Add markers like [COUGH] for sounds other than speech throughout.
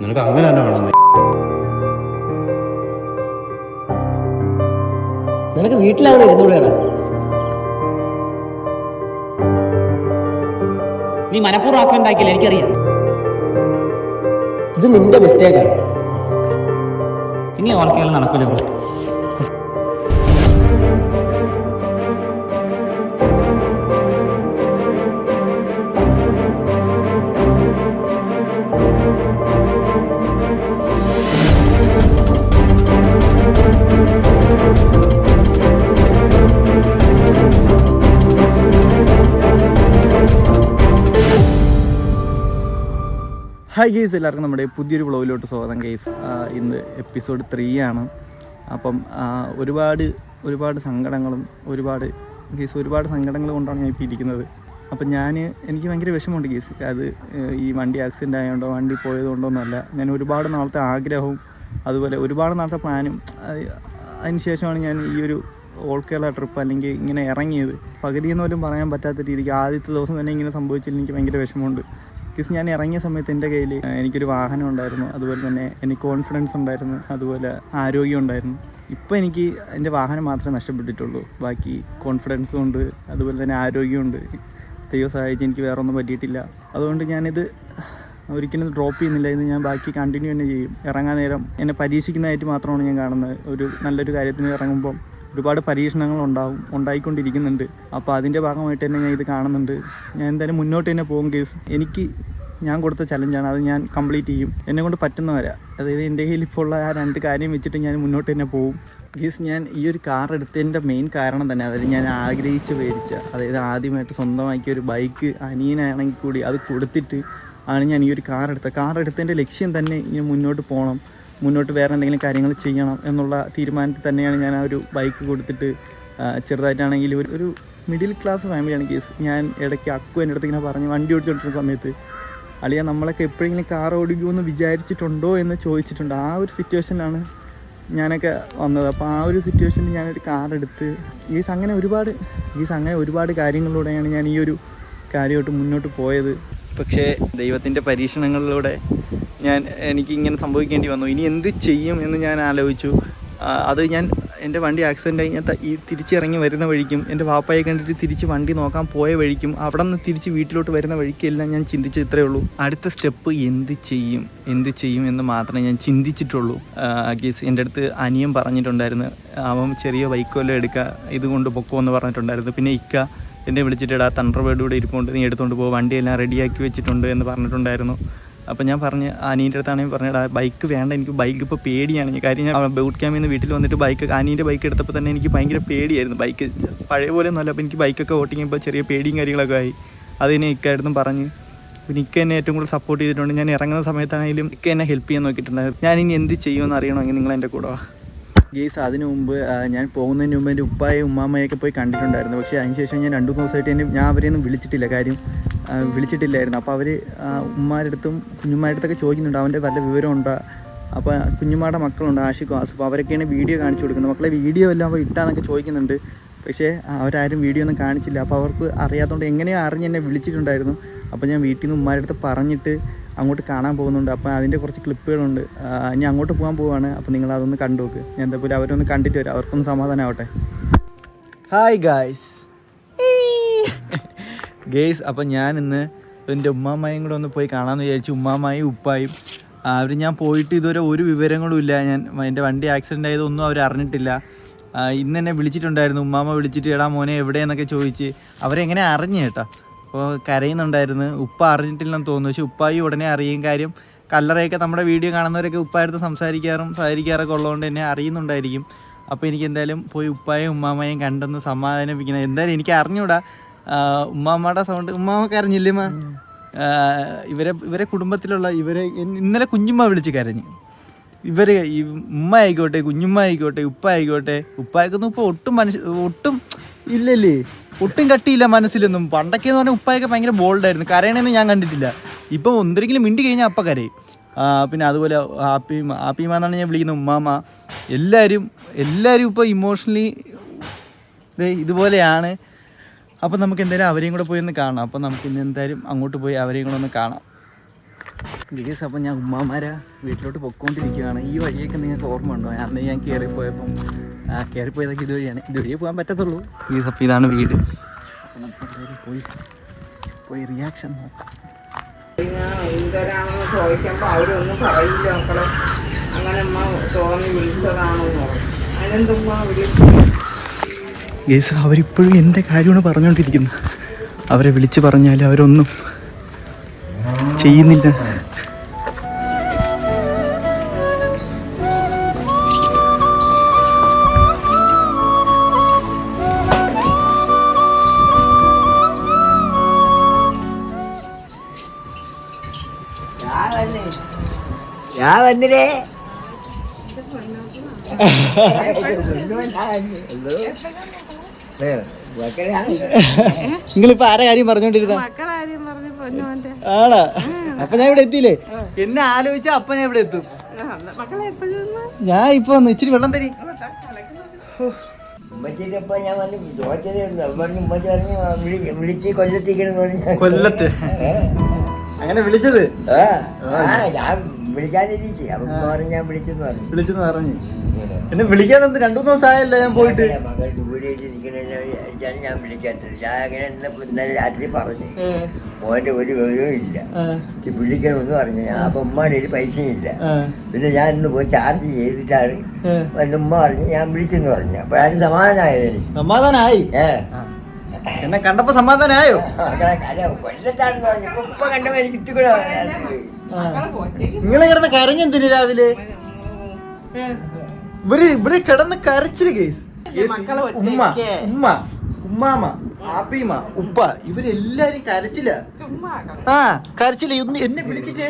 നിനക്ക് അങ്ങനെ തന്നെ വേണം നിനക്ക് വീട്ടിലാണ് ഇരുന്നൂടെയാണ് നീ മനഃപൂർവം ആക്സിഡന്റ് ആക്കിയില്ല? എനിക്കറിയാം. ഇത് നിന്റെ മിസ്റ്റേക്കാണ് ഇനി ഓൾക്കെല്ലാം നടക്കില്ല ഹായ് ഗെയ്സ് എല്ലാവർക്കും നമ്മുടെ പുതിയൊരു വ്ളോഗിലോട്ട് സ്വാഗതം ഗെയ്സ് ഇന്ന് എപ്പിസോഡ് ത്രീ ആണ്. അപ്പം ഒരുപാട് ഒരുപാട് സങ്കടങ്ങളും ഒരുപാട് ഗെയ്സ് ഒരുപാട് സങ്കടങ്ങൾ കൊണ്ടാണ് ഞാൻ ഇപ്പോൾ ഇരിക്കുന്നത്. അപ്പം ഞാൻ എനിക്ക് ഭയങ്കര വിഷമമുണ്ട് ഗെയ്സ് അത് ഈ വണ്ടി ആക്സിഡന്റ് ആയതുകൊണ്ടോ വണ്ടി പോയതുകൊണ്ടോ പോയതുകൊണ്ടൊന്നുമല്ല ഞാൻ ഒരുപാട് നാളത്തെ ആഗ്രഹവും അതുപോലെ ഒരുപാട് നാളത്തെ പ്ലാനും അതിനുശേഷമാണ് അതിന് ശേഷമാണ് ഞാൻ ഈ ഒരു ഓൾ കേരള ട്രിപ്പ് അല്ലെങ്കിൽ ഇങ്ങനെ ഇറങ്ങിയത്. പകുതി എന്ന് പോലും പറയാൻ പറ്റാത്ത രീതിക്ക് ആദ്യത്തെ ദിവസം തന്നെ ഇങ്ങനെ സംഭവിച്ചില്ല എനിക്ക് ഭയങ്കര വിഷമമുണ്ട്. ബിക്കോസ് ഞാൻ ഇറങ്ങിയ സമയത്ത് എന്റെ കയ്യിൽ എനിക്കൊരു വാഹനം ഉണ്ടായിരുന്നു. അതുപോലെ തന്നെ എനിക്ക് കോൺഫിഡൻസ് ഉണ്ടായിരുന്നു. അതുപോലെ ആരോഗ്യം ഉണ്ടായിരുന്നു. ഇപ്പോൾ എനിക്ക് എന്റെ വാഹനം മാത്രമേ നഷ്ടപ്പെട്ടിട്ടുള്ളൂ. ബാക്കി കോൺഫിഡൻസും ഉണ്ട്. അതുപോലെ തന്നെ ആരോഗ്യമുണ്ട് ദൈവം സഹായിച്ച് എനിക്ക് വേറെ ഒന്നും പറ്റിയിട്ടില്ല. അതുകൊണ്ട് ഞാനിത് ഒരിക്കലും ഡ്രോപ്പ് ചെയ്യുന്നില്ല. ഇത് ഞാൻ ബാക്കി കണ്ടിന്യൂ തന്നെ ചെയ്യും. ഇറങ്ങാൻ നേരം എന്നെ പരീക്ഷിക്കുന്നതായിട്ട് മാത്രമാണ് ഞാൻ കാണുന്നത്. ഒരു നല്ലൊരു കാര്യത്തിന് ഇറങ്ങുമ്പം. ഒരുപാട് പരീക്ഷണങ്ങൾ ഉണ്ടാവും ഉണ്ടായിക്കൊണ്ടിരിക്കുന്നുണ്ട്. അപ്പോൾ അതിന്റെ ഭാഗമായിട്ട് തന്നെ ഞാൻ ഇത് കാണുന്നുണ്ട്. ഞാൻ എന്തായാലും മുന്നോട്ട് തന്നെ പോകും കേസ് എനിക്ക് ഞാൻ കൊടുത്ത ചലഞ്ചാണ് അത് ഞാൻ കംപ്ലീറ്റ് ചെയ്യും. എന്നെ കൊണ്ട് പറ്റുന്ന അതായത് എന്റെ കയ്യിൽ ഇപ്പോൾ ഉള്ള ആ രണ്ട് കാര്യം വെച്ചിട്ട് ഞാൻ മുന്നോട്ട് തന്നെ പോകും. ഗീസ് ഞാൻ ഈ ഒരു കാർ എടുത്തതിന്റെ മെയിൻ കാരണം തന്നെ അതായത് ഞാൻ ആഗ്രഹിച്ച് മേടിച്ച അതായത് ആദ്യമായിട്ട് സ്വന്തമാക്കിയ ഒരു ബൈക്ക് അനിയനാണെങ്കിൽ കൂടി അത് കൊടുത്തിട്ട് ആണ് ഞാൻ ഈ ഒരു കാർ എടുത്തത്. കാർ എടുത്തതിന്റെ ലക്ഷ്യം തന്നെ ഇനി മുന്നോട്ട് പോകണം. മുന്നോട്ട് വേറെ എന്തെങ്കിലും കാര്യങ്ങൾ ചെയ്യണം എന്നുള്ള തീരുമാനത്തിൽ തന്നെയാണ് ഞാൻ ആ ഒരു ബൈക്ക് കൊടുത്തിട്ട് ചെറുതായിട്ടാണെങ്കിൽ ഒരു ഒരു മിഡിൽ ക്ലാസ് ഫാമിലിയാണ് കേസ്. ഞാൻ ഇടയ്ക്ക് അക്കു എന്റെ അടുത്ത് ഇങ്ങനെ പറഞ്ഞ് വണ്ടി ഓടിച്ചുകൊണ്ടിരുന്ന സമയത്ത് അളിയ നമ്മളൊക്കെ എപ്പോഴെങ്കിലും കാർ ഓടിക്കുമെന്ന് വിചാരിച്ചിട്ടുണ്ടോ എന്ന് ചോദിച്ചിട്ടുണ്ട്. ആ ഒരു സിറ്റുവേഷനിലാണ് ഞാനൊക്കെ വന്നത്. അപ്പോൾ ആ ഒരു സിറ്റുവേഷനിൽ ഞാനൊരു കാർ എടുത്ത് ഈസ് അങ്ങനെ ഒരുപാട് ഈ അങ്ങനെ ഒരുപാട് കാര്യങ്ങളിലൂടെയാണ് ഞാൻ ഈ ഒരു കാര്യമായിട്ട് മുന്നോട്ട് പോയത്. പക്ഷേ ദൈവത്തിന്റെ പരീക്ഷണങ്ങളിലൂടെ ഞാൻ എനിക്ക് ഇങ്ങനെ സംഭവിക്കേണ്ടി വന്നു. ഇനി എന്ത് ചെയ്യും എന്ന് ഞാൻ ആലോചിച്ചു. അത് ഞാൻ എന്റെ വണ്ടി ആക്സിഡന്റ് ആയി ഞാൻ ഈ തിരിച്ചിറങ്ങി വരുന്ന വഴിക്കും എന്റെ വാപ്പായെ കണ്ടിട്ട് തിരിച്ച് വണ്ടി നോക്കാൻ പോയ വഴിക്കും അവിടെ നിന്ന് തിരിച്ച് വീട്ടിലോട്ട് വരുന്ന വഴിക്കെല്ലാം ഞാൻ ചിന്തിച്ച് ഇത്രയേ ഉള്ളൂ. അടുത്ത സ്റ്റെപ്പ് എന്ത് ചെയ്യും എന്ത് ചെയ്യും എന്ന് മാത്രമേ ഞാൻ ചിന്തിച്ചിട്ടുള്ളൂ. ഗീസ് എന്റെ അടുത്ത് അനിയൻ പറഞ്ഞിട്ടുണ്ടായിരുന്നു. അവൻ ചെറിയ ബൈക്കോല്ലോ എടുക്കുക ഇതുകൊണ്ട് പൊക്കോ എന്ന് പറഞ്ഞിട്ടുണ്ടായിരുന്നു. പിന്നെ ഇക്ക എന്നെ വിളിച്ചിട്ട് ഇടാ തണ്ടർബേർഡ് കൂടെ ഇരിപ്പുണ്ട്. നീ എടുത്തുകൊണ്ട് പോകും വണ്ടിയെല്ലാം റെഡിയാക്കി വെച്ചിട്ടുണ്ട് എന്ന് പറഞ്ഞിട്ടുണ്ടായിരുന്നു. അപ്പോൾ ഞാൻ പറഞ്ഞ് അനീന്റെ അടുത്താണെങ്കിൽ പറഞ്ഞിട്ട് ബൈക്ക് വേണ്ട എനിക്ക് ബൈക്ക് ഇപ്പോൾ പേടിയാണ്. കാര്യം ഞാൻ ബൂട്ട് ക്യാമ്പിൽ നിന്ന് വീട്ടിൽ വന്നിട്ട് ബൈക്ക് അനീന്റെ ബൈക്ക് എടുത്തപ്പോൾ തന്നെ എനിക്ക് ഭയങ്കര പേടിയായിരുന്നു. ബൈക്ക് പഴയ പോലെ ഒന്നുമല്ല അപ്പോൾ എനിക്ക് ബൈക്കൊക്കെ ഓട്ടിക്കുമ്പോൾ ചെറിയ പേടിയും കാര്യങ്ങളൊക്കെ ആയി. അതിനെ ഇക്കായിരുന്നു പറഞ്ഞ്. പിന്നെ ഇക്ക എന്നെ ഏറ്റവും കൂടുതൽ സപ്പോർട്ട് ചെയ്തിട്ടുണ്ട്. ഞാൻ ഇറങ്ങുന്ന സമയത്താണെങ്കിലും ഇക്ക എന്നെ ഹെൽപ്പ് ചെയ്യാൻ നോക്കിയിട്ടുണ്ടായിരുന്നു. ഞാൻ ഇനി എന്ത് ചെയ്യുമെന്ന് അറിയണമെങ്കിൽ നിങ്ങൾ എന്റെ കൂടെ ഗെയ്സ് അതിനു മുമ്പ് ഞാൻ പോകുന്നതിന് മുമ്പ് എന്റെ ഉപ്പായും ഉമ്മാമ്മയൊക്കെ പോയി കണ്ടിട്ടുണ്ടായിരുന്നു. പക്ഷേ അതിനുശേഷം ഞാൻ രണ്ടു ദിവസമായിട്ട് എന്നെ ഞാൻ അവരെയൊന്നും വിളിച്ചിട്ടില്ല. കാര്യം വിളിച്ചിട്ടില്ലായിരുന്നു. അപ്പോൾ അവർ ഉമ്മാരുടെ അടുത്തും കുഞ്ഞുമ്മാരുടെ അടുത്തൊക്കെ ചോദിക്കുന്നുണ്ട്. അവന്റെ വല്ല വിവരമുണ്ടോ? അപ്പോൾ കുഞ്ഞുമ്മയുടെ മക്കളുണ്ട് ആഷിഖും അപ്പോൾ അവരൊക്കെയാണ് വീഡിയോ കാണിച്ചു കൊടുക്കുന്നത്. മക്കളെ വീഡിയോ എല്ലാം അപ്പോൾ ഇട്ടാന്നൊക്കെ ചോദിക്കുന്നുണ്ട്. പക്ഷേ അവരാരും വീഡിയോ ഒന്നും കാണിച്ചില്ല. അപ്പോൾ അവർക്ക് അറിയാത്തതുകൊണ്ട് എങ്ങനെയോ അറിഞ്ഞ് എന്നെ വിളിച്ചിട്ടുണ്ടായിരുന്നു. അപ്പോൾ ഞാൻ വീട്ടിൽ നിന്ന് ഉമ്മാരുടെ അടുത്ത് പറഞ്ഞിട്ട് അങ്ങോട്ട് കാണാൻ പോകുന്നുണ്ട്. അപ്പോൾ അതിന്റെ കുറച്ച് ക്ലിപ്പുകളുണ്ട്. ഞാൻ അങ്ങോട്ട് പോകാൻ പോവാണ്. അപ്പോൾ നിങ്ങൾ അതൊന്ന് കണ്ടു നോക്ക്. ഞാൻ എന്തായാലും അവരൊന്ന് കണ്ടിട്ട് വരാം. അവർക്കൊന്ന് സമാധാനമാവട്ടെ ഹായ് ഗായ്സ് ഗേയ്സ് [LAUGHS] അപ്പം ഞാൻ ഇന്ന് എന്റെ ഉമ്മാമ്മയും കൂടെ ഒന്ന് പോയി കാണാമെന്ന് വിചാരിച്ചു. ഉമ്മാമ്മയും ഉപ്പായും. അവർ ഞാൻ പോയിട്ട് ഇതുവരെ ഒരു വിവരങ്ങളും ഇല്ല. ഞാൻ എന്റെ വണ്ടി ആക്സിഡന്റ് ആയതൊന്നും അവർ അറിഞ്ഞിട്ടില്ല. ഇന്ന് എന്നെ വിളിച്ചിട്ടുണ്ടായിരുന്നു. ഉമ്മാമ്മ വിളിച്ചിട്ട് എടാ മോനെ എവിടെയെന്നൊക്കെ ചോദിച്ച്. അവരെങ്ങനെ അറിഞ്ഞു കേട്ടോ. അപ്പോൾ കരയുന്നുണ്ടായിരുന്നു. ഉപ്പ അറിഞ്ഞിട്ടില്ലെന്ന് തോന്നുന്നു. പക്ഷെ ഉപ്പായി ഉടനെ അറിയും കാര്യം കല്ലറയൊക്കെ നമ്മുടെ വീഡിയോ കാണുന്നവരൊക്കെ ഉപ്പായടുത്ത് സംസാരിക്കാറും സഹകരിക്കാറൊക്കെ ഉള്ളതുകൊണ്ട് എന്നെ അറിയുന്നുണ്ടായിരിക്കും. അപ്പോൾ എനിക്ക് എന്തായാലും പോയി ഉപ്പായും ഉമ്മാമ്മയും കണ്ടൊന്ന് സമാധാനിപ്പിക്കണം. എന്തായാലും എനിക്ക് അറിഞ്ഞൂടാ. ഉമ്മാമ്മയുടെ സൗണ്ട് ഉമ്മാമ്മക്ക് അറിഞ്ഞില്ലേ മാ ആ, ഇവരെ ഇവരെ കുടുംബത്തിലുള്ള ഇവരെ ഇന്നലെ കുഞ്ഞുമ്മ വിളിച്ച് കരഞ്ഞു. ഇവർ ഈ ഉമ്മ ആയിക്കോട്ടെ കുഞ്ഞുമ്മ ആയിക്കോട്ടെ ഉപ്പ ആയിക്കോട്ടെ ഉപ്പായിക്കൊന്നും ഇപ്പോൾ ഒട്ടും മനുഷ്യ ഒട്ടും ഇല്ലല്ലേ? ഒട്ടും കട്ടിയില്ല മനസ്സിലൊന്നും. പണ്ടൊക്കെ എന്ന് പറഞ്ഞാൽ ഉപ്പായൊക്കെ ഭയങ്കര ബോൾഡായിരുന്നു കരയണമെന്ന് ഞാൻ കണ്ടിട്ടില്ല. ഇപ്പം എന്തെങ്കിലും മിണ്ടി കഴിഞ്ഞാൽ അപ്പം കരയും. പിന്നെ അതുപോലെ ആപ്പിമ ആപ്പിമ എന്നാണ് ഞാൻ വിളിക്കുന്നത്. ഉമ്മാമ എല്ലാവരും എല്ലാവരും ഇപ്പോൾ ഇമോഷണലി ഇതുപോലെയാണ്. അപ്പം നമുക്ക് എന്തായാലും അവരെയും കൂടെ പോയി ഒന്ന് കാണാം. അപ്പം നമുക്ക് ഇന്ന് എന്തായാലും അങ്ങോട്ട് പോയി അവരെയും കൂടെ ഒന്ന് കാണാം. ഗേസ് അപ്പം ഞാൻ ഉമ്മാമാരെ വീട്ടിലോട്ട് പൊക്കോണ്ടിരിക്കുകയാണ് ഈ വഴിയൊക്കെ നിങ്ങൾക്ക് ഓർമ്മ ഉണ്ടോ അന്ന് ഞാൻ കയറിപ്പോയപ്പം ആ കയറിപ്പോയതൊക്കെ ഇതുവഴിയാണ്. ഇതുവഴിയേ പോകാൻ പറ്റത്തുള്ളൂ. ഈ സപ്പ് ഇതാണ് വീട്. പോയി പോയി റിയാക്ഷൻ നോക്കാം. എന്തരാണെന്ന് ചോദിക്കുമ്പോൾ അവരൊന്നും പറയില്ല മക്കളെ. അങ്ങനെ അമ്മ തോന്നി വിളിച്ചതാണെന്ന് പറഞ്ഞു. അതിനെന്തുമ്മ വിളിച്ചു ഗേസ് അവരിപ്പോഴും എന്റെ കാര്യമാണ് പറഞ്ഞുകൊണ്ടിരിക്കുന്നത് അവരെ വിളിച്ച് പറഞ്ഞാൽ അവരൊന്നും ചെയ്യുന്നില്ല. ഞാൻ വന്നിരേ നിങ്ങളിപ്പോ ആരെ കാര്യം പറഞ്ഞോണ്ടിരുന്ന? അപ്പൊ ഞാൻ ഇവിടെ എത്തിയില്ലേ? എന്നെ ആലോചിച്ചാ അപ്പൊ ഞാൻ ഇവിടെ എത്തും. എപ്പോഴും ഞാൻ ഇപ്പൊ വന്നു. ഇച്ചിരി വെള്ളം തരി. ഉമ്മച്ചിന്റെ ഒപ്പം ഞാൻ വന്ന് ചോദിച്ചതേ ഉള്ളൂ. അവൻ പറഞ്ഞു ഉമ്മച്ചി പറഞ്ഞു "ആ, വിളി- വിളിച്ച് കൊല്ലത്തിക്കണെന്ന് കൊല്ലത്ത്? അങ്ങനെ വിളിച്ചത്? ആ, ഞാൻ വിളിക്കാതിരിച്ചു പറഞ്ഞു ഞാൻ വിളിച്ചെന്ന് പറഞ്ഞു. വിളിച്ചെന്ന് പറഞ്ഞു. എന്നെ വിളിക്കാൻ എന്ത് രണ്ടു മൂന്ന് ദിവസം ആയല്ലോ ഞാൻ പോയിട്ട്. മകൾ വിചാരിച്ചാണ് ഞാൻ വിളിക്കാത്തത്. ഞാൻ അങ്ങനെ ഇന്നലെ രാത്രി പറഞ്ഞു. മോന്റെ ഒരു വിവരവും ഇല്ല. വിളിക്കണമെന്ന് പറഞ്ഞു. ഞാൻ അപ്പൊ ഉമ്മയുടെ ഒരു പൈസയും ഇല്ല പിന്നെ ഞാൻ ഇന്ന് പോയി ചാർജ് ചെയ്തിട്ടാണ്. ഉമ്മ പറഞ്ഞു ഞാൻ വിളിച്ചെന്ന് പറഞ്ഞു. അപ്പോഴാണ് സമാധാനമായത് എനിക്ക് സമാധാനായി ഏ. എന്നെ കണ്ടപ്പോ സമാധാനായോ? നിങ്ങളെ കിടന്ന് കരഞ്ഞെന്തിന് രാവിലെ? ഇവർ ഇവർ കിടന്ന് കരച്ചിൽ കേസ്. മക്കളെ ഉമ്മ. ഉമ്മ ഉമ്മാമ ആപ്പിമ ഉപ്പ ഇവരെല്ലാരും കരച്ചില്ല ചുമ്മാ ആ കരച്ചില്ല ഇന്ന് എന്നെ വിളിച്ചിട്ടേ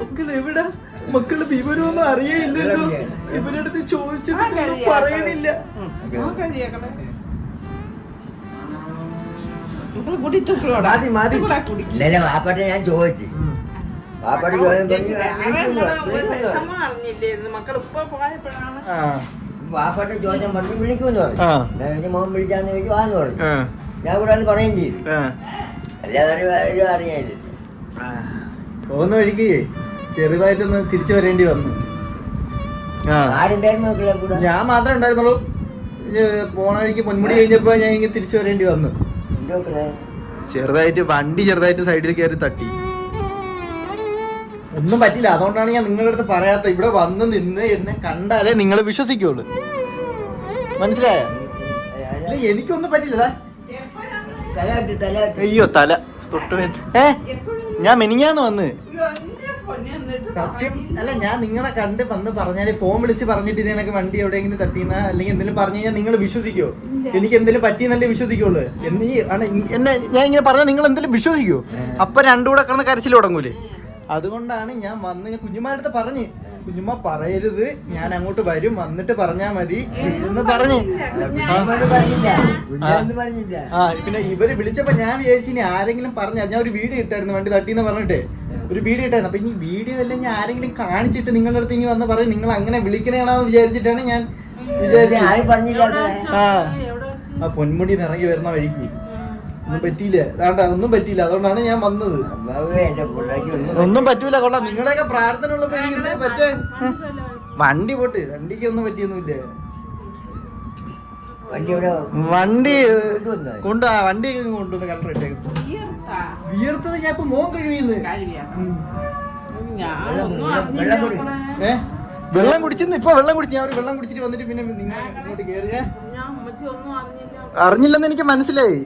മക്കൾ എവിടെ? മക്കൾ വിവരമൊന്നും അറിയില്ലല്ലോ ഇവരടുത്ത് ചോദിച്ചത് പറയണില്ല. മക്കളെ. മതി, മതി. കുടിക്കില്ല ഇന്നലെ വാപ്പാട്ടെ ഞാൻ ചോദിച്ചു. വാപ്പാട് ചോദിച്ചു വിളിക്കുന്നു വിളിക്കുന്നു വിഷമം അറിഞ്ഞില്ലായിരുന്നു മക്കൾ ഇപ്പൊ പോയപ്പോഴാണ് ആ. വാപ്പാട്ടെ ചോദ്യം പറഞ്ഞു വിളിക്കുമെന്ന് പറഞ്ഞു. മോൻ വിളിച്ചാന്ന് ചോദിച്ചു വാന്ന് പറഞ്ഞു. ആ, ഞാൻ കൂടെ അത് പറയുകയും ചെയ്തു. ഒരു അറിയാനില്ല പോകുന്ന വഴിക്ക് ചെറുതായിട്ടൊന്ന് തിരിച്ചു വരേണ്ടി വന്നു. ആ. ആരുണ്ടായിരുന്നു മക്കളെ കൂടെ? ഞാൻ മാത്രമേ ഉണ്ടായിരുന്നുള്ളൂ. പോണ വഴിക്ക് പൊന്മുടി കഴിഞ്ഞപ്പോ ഞാൻ ഇങ്ങനെ തിരിച്ചു വരേണ്ടി വന്നു? ചെറുതായിട്ട് വണ്ടി ചെറുതായിട്ട് സൈഡിൽ കയറി തട്ടി. ഒന്നും പറ്റില്ല അതുകൊണ്ടാണ് ഞാൻ നിങ്ങളുടെ അടുത്ത് പറയാത്ത ഇവിടെ വന്ന് നിന്ന് എന്നെ കണ്ടാലേ നിങ്ങൾ വിശ്വസിക്കുള്ളൂ. മനസ്സിലായ? എനിക്കൊന്നും പറ്റില്ല അയ്യോ തല. തൊട്ട് ഏ? ഞാൻ മെനിങ്ങാന്ന് വന്ന്. സത്യം. അല്ല ഞാൻ നിങ്ങളെ കണ്ട് വന്ന് പറഞ്ഞാൽ ഫോൺ വിളിച്ച് പറഞ്ഞിട്ട് ഇതിനൊക്കെ വണ്ടി എവിടെയെങ്കിലും തട്ടിന്ന അല്ലെങ്കിൽ എന്തെങ്കിലും പറഞ്ഞു കഴിഞ്ഞാൽ നിങ്ങൾ വിശ്വസിക്കോ? എനിക്ക് എന്തെങ്കിലും പറ്റിയെന്നല്ലേ വിശ്വസിക്കുള്ളൂ. എന്നീ ആണ് എന്നെ ഞാൻ ഇങ്ങനെ പറഞ്ഞാൽ നിങ്ങൾ എന്തെങ്കിലും വിശ്വസിക്കോ? അപ്പൊ രണ്ടുകൂടെ കിടന്ന് കരച്ചിൽ തുടങ്ങൂലേ. അതുകൊണ്ടാണ് ഞാൻ വന്ന് ഞാൻ കുഞ്ഞുമാരുടെ അടുത്ത് പറഞ്ഞ്. കുഞ്ഞുമ്മ പറയരുത്. ഞാൻ അങ്ങോട്ട് വരും. വന്നിട്ട് പറഞ്ഞാ മതി. എന്ന് പറഞ്ഞു ആ. പിന്നെ ഇവർ വിളിച്ചപ്പോ ഞാൻ വിചാരിച്ചു ഇനി ആരെങ്കിലും പറഞ്ഞ ഞാൻ ഒരു വീഡിയോ ഇട്ടായിരുന്നു വണ്ടി തട്ടിന്ന് പറഞ്ഞിട്ട്. ഒരു വീഡിയോ ഇട്ടായിരുന്നു. അപ്പൊ ഇനി വീഡിയോ എല്ലാം ഞാൻ ആരെങ്കിലും കാണിച്ചിട്ട് നിങ്ങളുടെ അടുത്ത് ഇനി വന്ന് പറയും നിങ്ങൾ അങ്ങനെ വിളിക്കണേണെന്ന് വിചാരിച്ചിട്ടാണ് ഞാൻ വിചാരിച്ചത്. ആ. പൊന്മുടി ഇറങ്ങി വരുന്ന വഴിക്ക്. ഒന്നും പറ്റിയില്ല. അതാണ്ട ഒന്നും പറ്റിയില്ല. അതുകൊണ്ടാണ് ഞാൻ വന്നത്. ഒന്നും ഒന്നും പറ്റൂല കൊള്ളാം. നിങ്ങളുടെയൊക്കെ പ്രാർത്ഥന ഉള്ളപ്പോ എനിക്ക് പറ്റേ? വണ്ടി പോട്ട്. വണ്ടിക്ക് ഒന്നും പറ്റിയൊന്നുമില്ല. വണ്ടി കൊണ്ടു വണ്ടി കൊണ്ടു കൊണ്ടുവന്ന് ഇട്ടേക്കും. വിയർത്തത് ഞാൻ ഇപ്പൊ മോൻ കഴിയുന്നു വെള്ളം അറിഞ്ഞില്ല കുടി. മക്കളെ. ഏ? വെള്ളം കുടിച്ചെന്ന്? ഇപ്പൊ വെള്ളം കുടിച്ച്. ഞാൻ ഒരു വെള്ളം കുടിച്ചിട്ട് വന്നിട്ട് പിന്നെ നിങ്ങൾ ഇങ്ങോട്ട് കയറിയ ഞാൻ ഉമ്മച്ചി ഒന്നും അറിഞ്ഞില്ല. അറിഞ്ഞില്ലെന്ന് എനിക്ക് മനസ്സിലായി.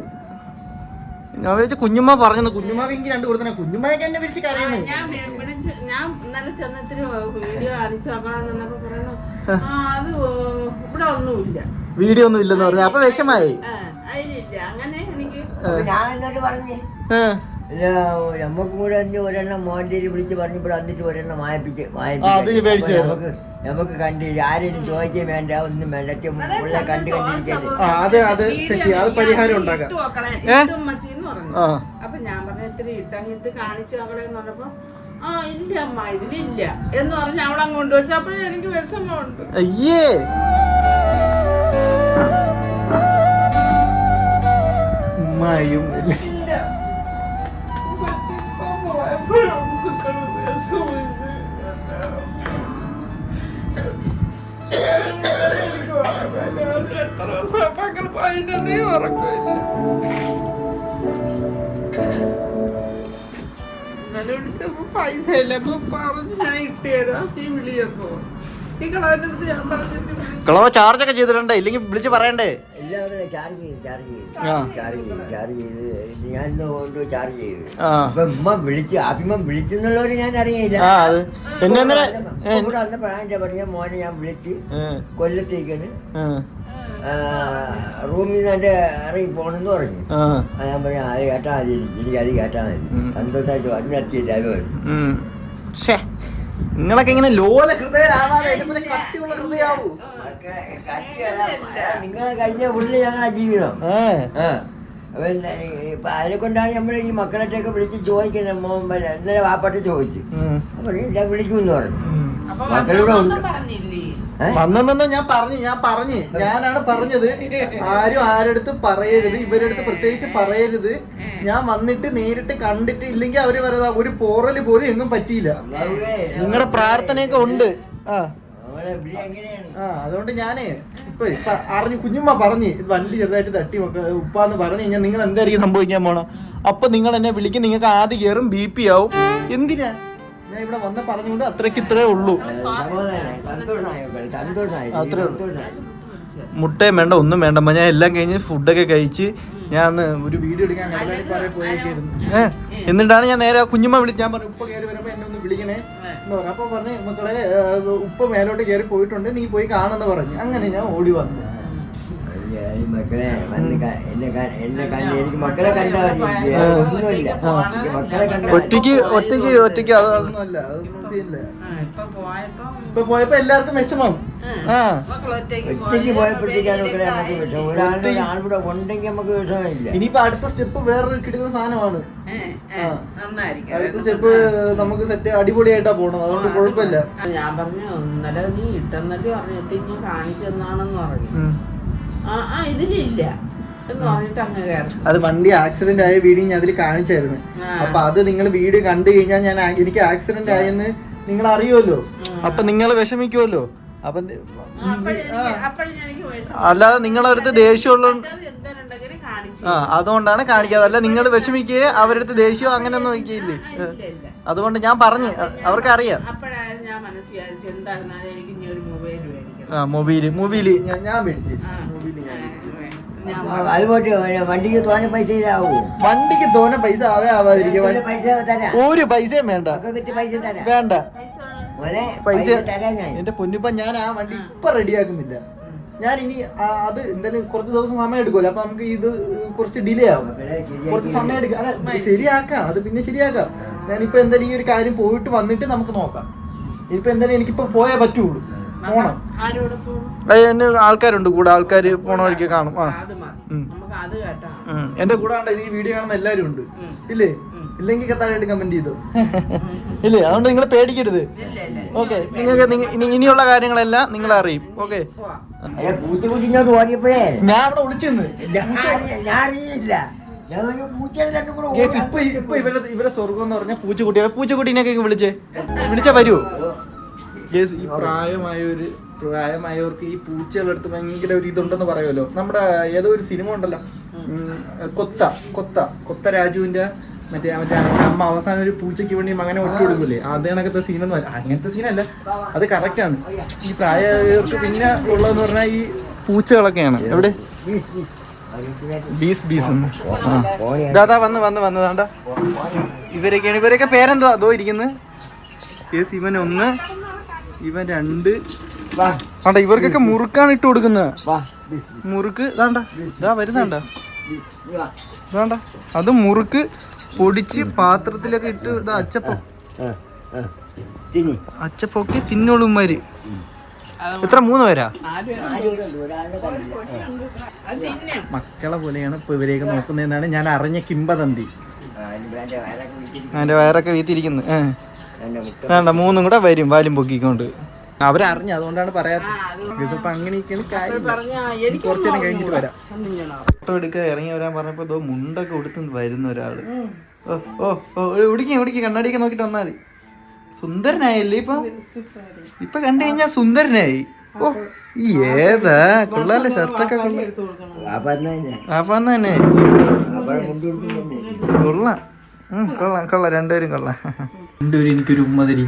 ഞാൻ കുഞ്ഞുമ്മ പറഞ്ഞത് കുഞ്ഞുമ്മ എനിക്ക് രണ്ട് കൊടുത്തന്നെ. കുഞ്ഞുമ്മയൊക്കെ എന്നെ വിളിച്ച് കരയുന്നു. ഞാൻ വിളിച്ച് ഞാൻ ഇന്നലെ ചെന്നിട്ട് വീഡിയോ പറയുന്നു ആ അത് ഇവിടെ ഒന്നുമില്ല. വീഡിയോ ഒന്നും ഇല്ലെന്ന് പറഞ്ഞു. അപ്പൊ വിഷമായി. അതിലില്ല. അങ്ങനെ എനിക്ക് ഞാൻ എന്നോട് പറഞ്ഞു? നമുക്കും കൂടെ ഒന്ന് ഒരെണ്ണം മോന്റെ വിളിച്ച് പറഞ്ഞപ്പോൾ എന്നിട്ട് ഒരെണ്ണം മായപ്പിച്ച് ആ, അത് നമുക്ക് നമുക്ക് കണ്ട് ആരെയും ചോദിക്കുകയും വേണ്ട ഒന്നും വേണ്ട. ഉള്ള കണ്ട് അപ്പൊ ഞാൻ പറഞ്ഞ ഇത്തിരി ഇട്ടങ്ങിട്ട് കാണിച്ചു നോക്കണേന്ന് പറഞ്ഞപ്പോ ആ ഇല്ല അമ്മ ഇതിലില്ല എന്ന് പറഞ്ഞ് അവളെ അങ്ങോട്ട് എനിക്ക് വിഷമമുണ്ട്. അയ്യേ. ഉമ്മായും അതിന്റെ ഉറക്കമില്ല ഇന്നലെ വിളിച്ചപ്പോ പൈസ ഇല്ല. അപ്പൊ പറഞ്ഞു ഞാൻ ഇട്ടുതരാം നീ വിളിയപ്പോ ഈ കളവന്റെ അടുത്ത് ഞാൻ പറഞ്ഞിട്ട് വിളി കളവ ചാർജ് ഒക്കെ ചെയ്തിട്ടുണ്ടേ? ഇല്ലെങ്കിൽ വിളിച്ച് പറയണ്ടേ? എല്ലാവരും ചാർജ് ചെയ്ത് ചാർജ് ചെയ്ത് ആ. ചാർജ് ചെയ്ത് ചാർജ് ചെയ്ത് ഞാൻ ഇന്ന് കൊണ്ട് ചാർജ് ചെയ്തു. ആ. അപ്പൊ ഉമ്മ വിളിച്ച് ആദ്യമ വിളിച്ചെന്നുള്ളവര് ഞാൻ അറിയില്ല. ആ അത്. എന്നെ ഇന്നലെ ഇവിടെ വന്നപ്പോഴാണ് പറഞ്ഞ മോനെ ഞാൻ വിളിച്ച് ഏ, കൊല്ലത്തേക്കാണ്. ഏ, റൂമിൽ നിന്ന് എന്റെ ഇറങ്ങി പോകണമെന്ന് പറഞ്ഞു. ഞാൻ പറഞ്ഞു അത് കേട്ടാൽ മതി എനിക്ക് അത് കേട്ടാൽ മതി. സന്തോഷമായിട്ട് വന്ന് എത്തിയില്ല അത് മതി നിങ്ങളൊക്കെ ഇങ്ങനെ ലോല ഹൃദയരാവാതെ എന്നെ കട്ടിയുള്ള ഹൃദയാവൂ മക്കളെ, കട്ടിയല്ല. നിങ്ങളെ കഴിഞ്ഞ പുള്ളി ഞങ്ങളെ ജീവിതം. ആ. പിന്നെ ഇപ്പൊ അതിനെ കൊണ്ടാണ് നമ്മൾ ഈ മക്കളെയൊക്കെ വിളിച്ച് ചോദിക്കുന്നത്. ഇന്നലെ വാപ്പട്ട് ചോദിച്ചു. അപ്പൊ ഞാൻ വിളിക്കുമെന്ന് പറഞ്ഞു. മക്കളുടെ മക്കളിവിടെ ഉണ്ട്? വന്നെന്നു ഞാൻ പറഞ്ഞു ഞാൻ പറഞ്ഞു. ഞാനാണ് പറഞ്ഞത്. ആരും ആരടുത്ത് പറയരുത്. ഇവരടുത്ത് പ്രത്യേകിച്ച് പറയരുത്. ഞാൻ വന്നിട്ട് നേരിട്ട് കണ്ടിട്ട് ഇല്ലെങ്കിൽ അവർ പറയുന്ന ഒരു പോറൽ പോലും എങ്ങും പറ്റിയില്ല. നിങ്ങളുടെ പ്രാർത്ഥനയൊക്കെ ഉണ്ട്. ആ. ആ അതുകൊണ്ട് ഞാനേ ഇപ്പൊ ഇപ്പൊ അറിഞ്ഞു കുഞ്ഞുമ്മ പറഞ്ഞു ഇത് വണ്ടി ചെറുതായിട്ട് തട്ടി മക്കളെ ഉപ്പാന്ന് പറഞ്ഞു കഴിഞ്ഞാൽ നിങ്ങൾ എന്തായിരിക്കും സംഭവിക്കാൻ പോണോ? അപ്പൊ നിങ്ങൾ എന്നെ വിളിക്കും നിങ്ങൾക്ക് ആദ്യം കയറും ബി പി ആവും. എന്തിനാ? ഇവിടെ വന്ന് പറഞ്ഞുകൊണ്ട് അത്രയ്ക്ക് ഇത്രേ ഉള്ളൂ. അത്രേ. മുട്ടയും വേണ്ട ഒന്നും വേണ്ട. ഞാൻ എല്ലാം കഴിഞ്ഞ് ഫുഡൊക്കെ കഴിച്ച് ഞാൻ ഒരു വീഡിയോ എടുക്കാൻ എന്നിട്ടാണ് ഞാൻ നേരെ കുഞ്ഞുമ്മ വിളിച്ച് ഞാൻ പറഞ്ഞു ഉപ്പ കയറി വരുമ്പോ എന്നെ ഒന്ന് വിളിക്കണേ. എന്ന് പറഞ്ഞു. അപ്പൊ പറഞ്ഞു മക്കളെ ഉപ്പ് മേലോട്ട് കയറി പോയിട്ടുണ്ട് നീ പോയി കാണെന്ന് പറഞ്ഞു. അങ്ങനെ ഞാൻ ഓടി വന്നു. മക്കളെ. ഒറ്റയ്ക്ക് ഒറ്റയ്ക്ക് ഒറ്റയ്ക്ക് അതൊന്നും അല്ല അതൊന്നും സീനില്ല ഇപ്പൊ പോയപ്പോ എല്ലാവർക്കും വിഷമം. ആ മക്കൾ ഒറ്റയ്ക്ക് ഒറ്റയ്ക്ക് പോയി. പോയപ്പോഴത്തേക്കാണ് മക്കളെ നമുക്ക് വിഷമം. ഒരാളുടെ ഒരാളിവിടെ ഉണ്ടെങ്കിൽ നമുക്ക് വിഷമമില്ല. ഇനിയിപ്പോ അടുത്ത സ്റ്റെപ്പ് വേറൊരു കിട്ടുന്ന സാധനമാണ്. അടുത്ത സ്റ്റെപ്പ് നമുക്ക് സെറ്റ് അടിപൊളിയായിട്ടാ പോണത്. അതുകൊണ്ട് കുഴപ്പമില്ല. ഞാൻ പറഞ്ഞു ഇന്നലെ നീ ഇട്ടെന്നല്ലേ പറഞ്ഞു. കാണിച്ചെന്നാണെന്ന് പറഞ്ഞു. ആ ഇതിലില്ല. അത് വണ്ടി ആക്സിഡന്റ് ആയ വീഡിയോ ഞാൻ അതിൽ കാണിച്ചായിരുന്നു. അപ്പൊ അത് നിങ്ങൾ വീഡിയോ കണ്ടു കഴിഞ്ഞാൽ ഞാൻ എനിക്ക് ആക്സിഡന്റ് ആയെന്ന് നിങ്ങൾ അറിയുമല്ലോ. അപ്പൊ നിങ്ങൾ വിഷമിക്കുമല്ലോ. അപ്പൊ അല്ലാതെ നിങ്ങളുടെ അടുത്ത് ദേഷ്യമുള്ള ആ അതുകൊണ്ടാണ് കാണിക്കാതെ. അല്ല നിങ്ങൾ വിഷമിക്കുകയെ അവരുടെ അടുത്ത് ദേഷ്യം അങ്ങനെയൊന്നും നോക്കിയില്ലേ? ഇല്ല ഇല്ല. അതുകൊണ്ട് ഞാൻ പറഞ്ഞു അവർക്കറിയാം. അപ്പോഴാണ് ഞാൻ മനസ്സിലായി എന്തായിരുന്നാലും എനിക്ക് ഇനി ഒരു മൊബൈൽ മേടിക്കണം ആ മൊബൈൽ. മൊബൈൽ ഞാൻ ഞാൻ മേടിച്ചു. മൊബൈൽ ഞാൻ വണ്ടിക്ക് തോന്നെ പൈസ വണ്ടിക്ക് തോനെ പൈസ ആവേ ആവാതിരിക്കും. പൈസ തരാം. ഒരു പൈസയും വേണ്ട. മക്കൾക്ക് പൈസ തരാം. വേണ്ട. പൈസ എന്റെ പൊന്നിപ്പ ഞാൻ ആ വണ്ടി ഇപ്പൊ റെഡിയാക്കുന്നില്ല. ഞാൻ ഇനി അത് എന്തായാലും കുറച്ച് ദിവസം സമയം എടുക്കുമല്ലോ. അപ്പൊ നമുക്ക് ഇത് കുറച്ച് ഡിലേ ആവും. കുറച്ച് സമയം എടുക്കാം. അല്ല, ശരിയാക്കാം. അത് പിന്നെ ശരിയാക്കാം. ഞാനിപ്പോ എന്തായാലും ഈ ഒരു കാര്യം പോയിട്ട് വന്നിട്ട് നമുക്ക് നോക്കാം. ഇപ്പൊ എന്തായാലും എനിക്കിപ്പോ പോയേ പറ്റുള്ളൂ. പോണം. എന്നെ ആൾക്കാരുണ്ട്. കൂടെ ആൾക്കാർ പോണ വഴിക്ക് കാണും. ആ. എന്റെ കൂടെ ഈ വീഡിയോ കാണുന്ന എല്ലാരും ഉണ്ട്. ഇല്ലേ? ഇല്ലെങ്കിൽ കത്താനായിട്ട് കമന്റ് ചെയ്തു. [LAUGHS] ഇല്ലേ? അതുകൊണ്ട് നിങ്ങൾ പേടിക്കരുത്. ഇല്ല ഇല്ല ഓക്കെ നിങ്ങൾക്ക് ഇനിയുള്ള കാര്യങ്ങളെല്ലാം നിങ്ങൾ അറിയും. ഓക്കെ ഞാൻ അവിടെ വിളിച്ചെന്ന് ഞാൻ അറിയില്ല. ഇവരെ സ്വർഗം എന്ന് പറഞ്ഞാൽ പൂച്ചക്കുട്ടിയാണ് പൂച്ചക്കുട്ടീനെയൊക്കെ വിളിച്ചേ. വിളിച്ചാ വരുമോ ഈ പ്രായമായൊരു പ്രായമായവർക്ക് ഈ പൂച്ചകളെടുത്ത് ഭയങ്കര ഒരു ഇതുണ്ടെന്ന് പറയുമല്ലോ. നമ്മുടെ ഏതോ ഒരു സിനിമ ഉണ്ടല്ലോ. കൊത്ത കൊത്ത. കൊത്ത രാജുവിന്റെ മറ്റേ മറ്റേ അമ്മ അവസാനം ഒരു പൂച്ചയ്ക്ക് വേണ്ടി മകനെ ഒറ്റ കൊടുക്കൂലേ അത് കണക്കത്തെ സീനൊന്നും അല്ല അങ്ങനത്തെ സീനല്ല അത് കറക്റ്റാണ് ആണ്. ഈ പ്രായമായവർക്ക് പിന്നെ ഉള്ളതെന്ന് പറഞ്ഞാൽ ഈ പൂച്ചകളൊക്കെയാണ്. എവിടെ? ബീസ്, ബീസ്. ദാദാ വന്ന് വന്ന് വന്ന് വേണ്ട ഇവരൊക്കെയാണ്. ഇവരൊക്കെ പേരെന്താ അതോ ഇരിക്കുന്നത് കേസ് ഇവൻ ഒന്ന്. ഇവൻ രണ്ട്. വേണ്ട ഇവർക്കൊക്കെ മുറുക്കാണ് ഇട്ട് കൊടുക്കുന്നത് മുറുക്ക് വേണ്ട ഇതാ വരുന്നുണ്ട. വേണ്ട അത് മുറുക്ക് പൊടിച്ച് പാത്രത്തിലൊക്കെ ഇട്ട് ഇതാ അച്ചപ്പം. അച്ചപ്പൊക്കെ തിന്നോളുമാര് എത്ര മൂന്ന് പേരാ? മക്കളെ പോലെയാണ് ഇപ്പൊ ഇവരെയൊക്കെ നോക്കുന്നതെന്നാണ് ഞാൻ അറിഞ്ഞ കിംബതന്തി. അതിന്റെ വയറൊക്കെ വീത്തിരിക്കുന്നു. ഏഹ്. വേണ്ട മൂന്നും കൂടെ വരും വാലും പൊക്കിക്കൊണ്ട്. അവരറിഞ്ഞു അതുകൊണ്ടാണ് പറയാത്തത് ഇതിപ്പോ അങ്ങനെയൊക്കെയാണ് കാര്യം പറഞ്ഞ എനിക്ക് കുറച്ച് നേരം കഴിഞ്ഞിട്ട് വരാം. ഫോട്ടോ എടുക്കാൻ ഇറങ്ങി വരാൻ പറഞ്ഞപ്പോ ഇതോ മുണ്ടൊക്കെ ഉടുത്ത് വരുന്ന ഒരാൾ. ഓ ഓ ഓ ഇടിക്കി ഇടിക്കി കണ്ണാടിയൊക്കെ നോക്കിട്ട് വന്നാ മതി. സുന്ദരനായല്ലേ ഇപ്പൊ? ഇപ്പൊ കണ്ടു കഴിഞ്ഞാ സുന്ദരനായി. ഓ ഈ ഏതാ? കൊള്ളാല്ലേ ഷർട്ടൊക്കെ കൊള്ളാം. തന്നെ. കൊള്ളാം. കൊള്ളാം കൊള്ളാം. രണ്ടുപേരും കൊള്ളാം. രണ്ടുപേരും എനിക്കൊരു ഉമ്മതിരി.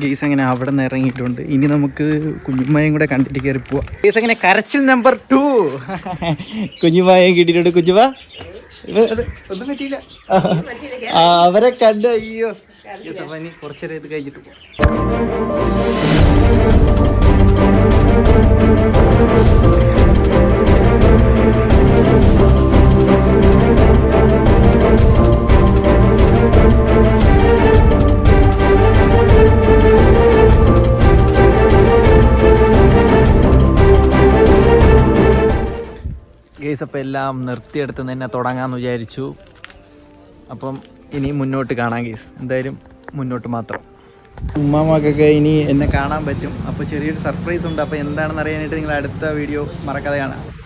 ഗെയ്സ് അങ്ങനെ അവിടെ നിന്ന് ഇറങ്ങിയിട്ടുണ്ട്. ഇനി നമുക്ക് കുഞ്ഞുമ്മയും കൂടെ കണ്ടിട്ട് കയറി പോവാം. ഗെയ്സ് അങ്ങനെ കരച്ചിൽ നമ്പർ ടു. കുഞ്ഞുമായും കിട്ടിയിട്ടുണ്ട്. കുഞ്ഞുമ ഇത് ഇത് ഒന്നും അവരെ കണ്ട്. അയ്യോ. കുറച്ചേരം ഇത് കഴിഞ്ഞിട്ട് പോവാം. അപ്പം എല്ലാം നിർത്തിയെടുത്ത് തന്നെ തുടങ്ങാമെന്ന് വിചാരിച്ചു. അപ്പം ഇനി മുന്നോട്ട് കാണാം കേസ് എന്തായാലും മുന്നോട്ട് മാത്രം. ഉമ്മാമാക്കൊക്കെ ഇനി എന്നെ കാണാൻ പറ്റും. അപ്പോൾ ചെറിയൊരു സർപ്രൈസ് ഉണ്ട്. അപ്പോൾ എന്താണെന്ന് അറിയാനായിട്ട് നിങ്ങൾ അടുത്ത വീഡിയോ മറക്കാതെ കാണാം